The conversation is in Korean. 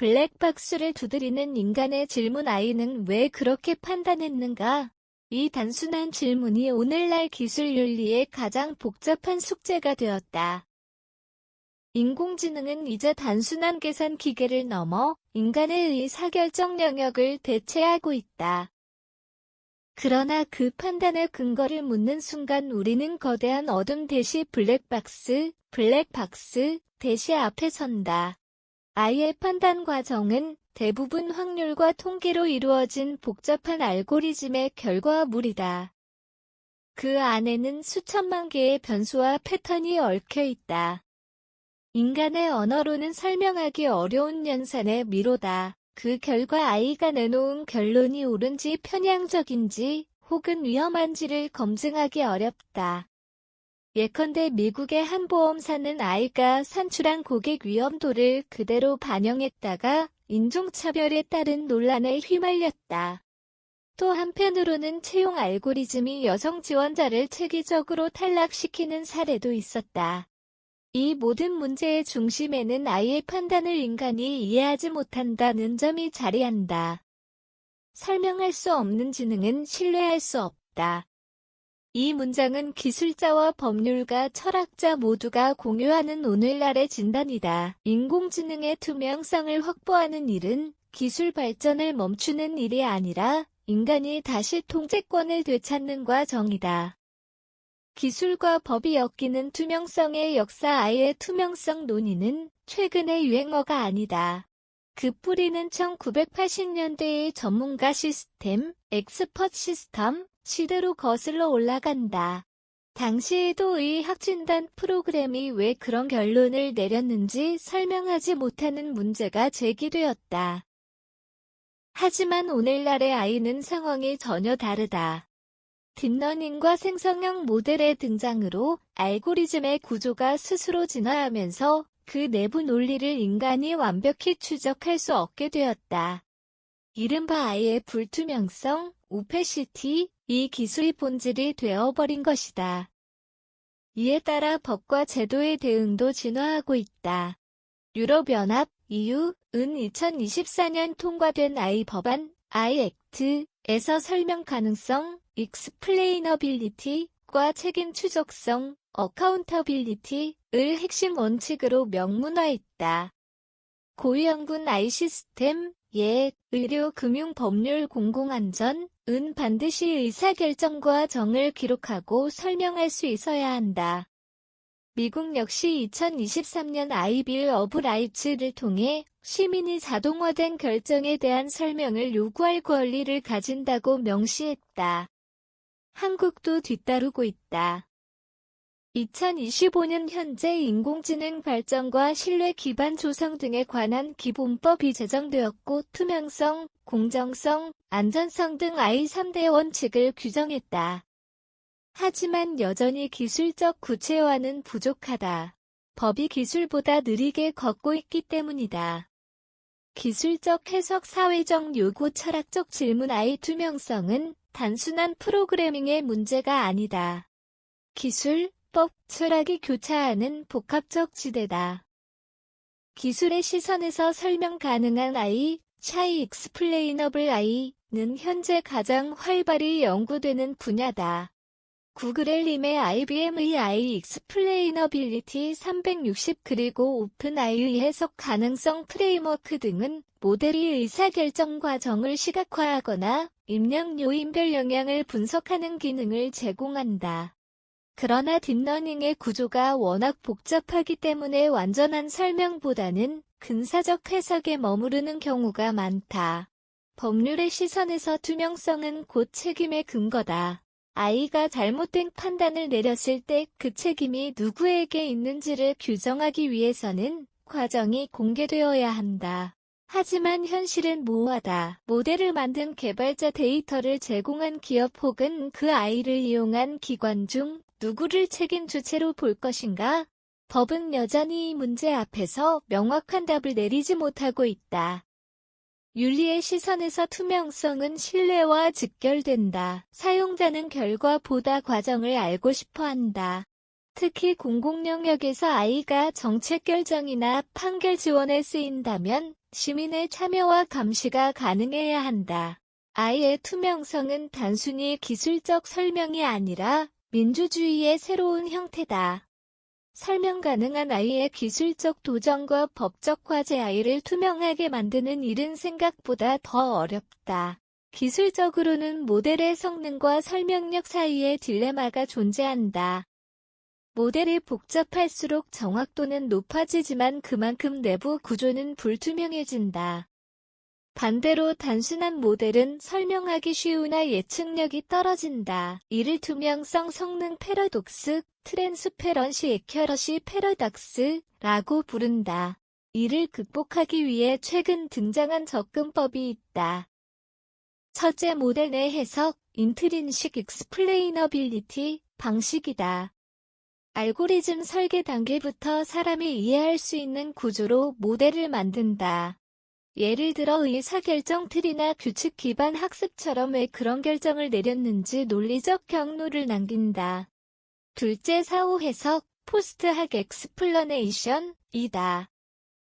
블랙박스를 두드리는 인간의 질문 아이는 왜 그렇게 판단했는가? 이 단순한 질문이 오늘날 기술 윤리의 가장 복잡한 숙제가 되었다. 인공지능은 이제 단순한 계산 기계를 넘어 인간의 의사결정 영역을 대체하고 있다. 그러나 그 판단의 근거를 묻는 순간 우리는 거대한 어둠 대시 블랙박스, 블랙박스 대시 앞에 선다. 아이의 판단 과정은 대부분 확률과 통계로 이루어진 복잡한 알고리즘의 결과물이다. 그 안에는 수천만 개의 변수와 패턴이 얽혀 있다. 인간의 언어로는 설명하기 어려운 연산의 미로다. 그 결과 아이가 내놓은 결론이 옳은지 편향적인지 혹은 위험한지를 검증하기 어렵다. 예컨대 미국의 한 보험사는 아이가 산출한 고객 위험도를 그대로 반영했다가 인종차별에 따른 논란에 휘말렸다. 또 한편으로는 채용 알고리즘이 여성 지원자를 체계적으로 탈락시키는 사례도 있었다. 이 모든 문제의 중심에는 아이의 판단을 인간이 이해하지 못한다는 점이 자리한다. 설명할 수 없는 지능은 신뢰할 수 없다. 이 문장은 기술자와 법률가, 철학자 모두가 공유하는 오늘날의 진단이다. 인공지능의 투명성을 확보하는 일은 기술 발전을 멈추는 일이 아니라 인간이 다시 통제권을 되찾는 과정이다. 기술과 법이 엮이는 투명성의 역사 아이의 투명성 논의는 최근의 유행어가 아니다. 그 뿌리는 1980년대의 전문가 시스템, 엑스퍼트 시스템, 시대로 거슬러 올라간다. 당시에도 의 학진단 프로그램이 왜 그런 결론을 내렸는지 설명하지 못하는 문제가 제기되었다. 하지만 오늘날의 아이는 상황이 전혀 다르다. 딥러닝과 생성형 모델의 등장으로 알고리즘의 구조가 스스로 진화하면서 그 내부 논리를 인간이 완벽히 추적할 수 없게 되었다. 이른바 아이의 불투명성, 오페시티, 이 기술이 본질이 되어버린 것이다. 이에 따라 법과 제도의 대응도 진화하고 있다. 유럽연합, EU, 은 2024년 통과된 아이 법안, 아이 액트에서 설명 가능성, 익스플레이너빌리티과 책임 추적성, 어카운터빌리티를 핵심 원칙으로 명문화했다. 고위험군 아이 시스템, 예, 의료, 금융, 법률, 공공안전, 은 반드시 의사결정과 정을 기록하고 설명할 수 있어야 한다. 미국 역시 2023년 아이빌 어브 라이츠를 통해 시민이 자동화된 결정에 대한 설명을 요구할 권리를 가진다고 명시했다. 한국도 뒤따르고 있다. 2025년 현재 인공지능 발전과 신뢰 기반 조성 등에 관한 기본법이 제정되었고 투명성, 공정성, 안전성 등 I3대 원칙을 규정했다. 하지만 여전히 기술적 구체화는 부족하다. 법이 기술보다 느리게 걷고 있기 때문이다. 기술적 해석 사회적 요구 철학적 질문 아이 투명성은 단순한 프로그래밍의 문제가 아니다. 기술, 법, 철학이 교차하는 복합적 지대다. 기술의 시선에서 설명 가능한 아이, 차이 익스플레이너블 아이는 현재 가장 활발히 연구되는 분야다. 구글의 림의 IBM의 I 익스플레이너빌리티 360 그리고 오픈 아이의 해석 가능성 프레임워크 등은 모델이 의사결정 과정을 시각화하거나 입력 요인별 영향을 분석하는 기능을 제공한다. 그러나 딥러닝의 구조가 워낙 복잡하기 때문에 완전한 설명보다는 근사적 해석에 머무르는 경우가 많다. 법률의 시선에서 투명성은 곧 책임의 근거다. 아이가 잘못된 판단을 내렸을 때 그 책임이 누구에게 있는지를 규정하기 위해서는 과정이 공개되어야 한다. 하지만 현실은 모호하다. 모델을 만든 개발자 데이터를 제공한 기업 혹은 그 아이를 이용한 기관 중 누구를 책임 주체로 볼 것인가? 법은 여전히 이 문제 앞에서 명확한 답을 내리지 못하고 있다. 윤리의 시선에서 투명성은 신뢰와 직결된다. 사용자는 결과보다 과정을 알고 싶어 한다. 특히 공공 영역에서 아이가 정책 결정이나 판결 지원에 쓰인다면 시민의 참여와 감시가 가능해야 한다. 아이의 투명성은 단순히 기술적 설명이 아니라 민주주의의 새로운 형태다. 설명 가능한 아이의 기술적 도전과 법적 과제 아이를 투명하게 만드는 일은 생각보다 더 어렵다. 기술적으로는 모델의 성능과 설명력 사이에 딜레마가 존재한다. 모델이 복잡할수록 정확도는 높아지지만 그만큼 내부 구조는 불투명해진다. 반대로 단순한 모델은 설명하기 쉬우나 예측력이 떨어진다. 이를 투명성 성능 패러독스, 트랜스페런시 에큐러시 패러닥스라고 부른다. 이를 극복하기 위해 최근 등장한 접근법이 있다. 첫째 모델 내 해석, 인트린식 익스플레이너빌리티 방식이다. 알고리즘 설계 단계부터 사람이 이해할 수 있는 구조로 모델을 만든다. 예를 들어 의사결정 트리나 규칙 기반 학습처럼 왜 그런 결정을 내렸는지 논리적 경로를 남긴다. 둘째 사후 해석, 포스트학 엑스플러네이션이다.